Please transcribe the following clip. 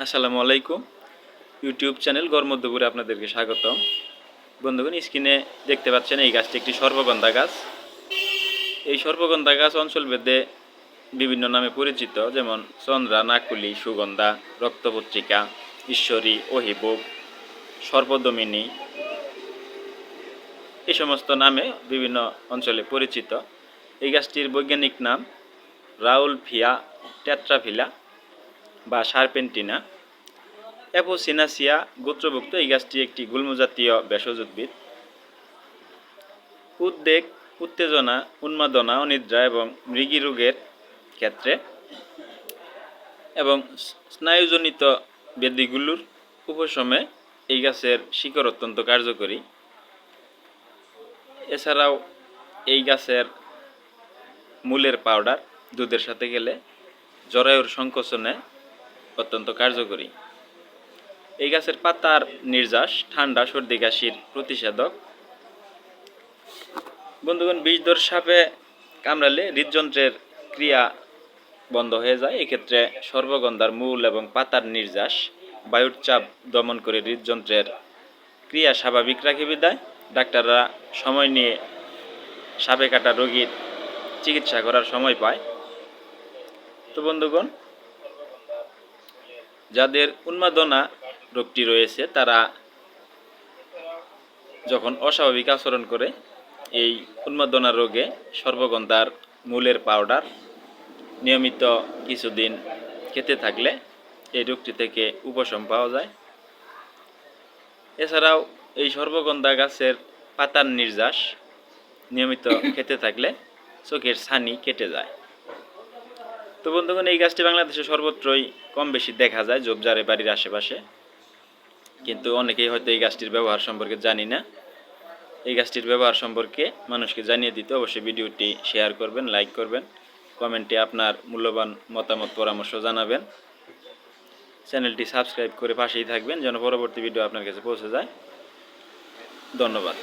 আসসালামু আলাইকুম। YouTube channel গরমধ্যপুরে আপনাদেরকে স্বাগতম। বন্ধুগণ, স্ক্রিনে দেখতে পাচ্ছেন এই গাছটি একটি সর্বগন্ধা গাছ। এই সর্বগন্ধা গাছ অঞ্চলভেদে বিভিন্ন নামে পরিচিত, যেমন চন্দ্রা, নাকুলি, সুগন্ধা, রক্তপত্রিকা, ঈশ্বরী অহিবুব সর্পদমিনী, এই সমস্ত নামে বিভিন্ন অঞ্চলে পরিচিত। এই গাছটির বৈজ্ঞানিক নাম রাউল ফিয়া টেট্রাফিলা। বা সারপেন্টিনা, অ্যাপোসিনাসিয়া গোত্রভুক্ত এই গাছটি একটি গুল্মজাতীয় ভেষজ উদ্ভিদ উদ্বেগ, উত্তেজনা, উন্মাদনা, অনিদ্রা এবং মৃগী রোগের ক্ষেত্রে এবং স্নায়ুজনিত ব্যাধিগুলোর উপশমে এই গাছের শিকড় অত্যন্ত কার্যকরী। এছাড়াও এই গাছের মূলের পাউডার দুধের সাথে গেলে জরায়ুর সংকোচনে অত্যন্ত কার্যকরী। এই গাছের পাতার নির্যাস, ঠান্ডা, সর্দি, কাশির প্রতিষেধক। বন্ধুগণ বিষধর সাপে কামড়ালে হৃদযন্ত্রের ক্রিয়া বন্ধ হয়ে যায়। এক্ষেত্রে সর্বগন্ধার মূল এবং পাতার নির্যাস, বায়ুর চাপ দমন করে হৃদযন্ত্রের ক্রিয়া স্বাভাবিক রাখে বিদায়। ডাক্তাররা সময় নিয়ে সাপে কাটা রোগীর চিকিৎসা করার সময় পায়। তো বন্ধুগণ যাদের উন্মাদনা রোগটি রয়েছে, তারা যখন অস্বাভাবিক আচরণ করে, এই উন্মাদনা রোগে সর্বগন্ধার মূলের পাউডার নিয়মিত কিছুদিন খেতে থাকলে এই রোগটি থেকে উপশম পাওয়া যায়। এছাড়াও এই সর্বগন্ধা গাছের পাতার নির্যাস নিয়মিত খেতে থাকলে চোখের ছানি কেটে যায়। তো বন্ধুগণ, এই গাছটি বাংলাদেশে সর্বত্রই কম বেশি দেখা যায়, ঝোপঝাড়ে বাড়ির আশেপাশে। কিন্তু অনেকেই হয়তো এই গাছটির ব্যবহার সম্পর্কে জানি না। এই গাছটির ব্যবহার সম্পর্কে মানুষকে জানিয়ে দিতে অবশ্যই ভিডিওটি শেয়ার করবেন, লাইক করবেন, কমেন্টে আপনার মূল্যবান মতামত, পরামর্শ জানাবেন। চ্যানেলটি সাবস্ক্রাইব করে পাশেই থাকবেন, যেন পরবর্তী ভিডিও আপনার কাছে পৌঁছে যায়। ধন্যবাদ।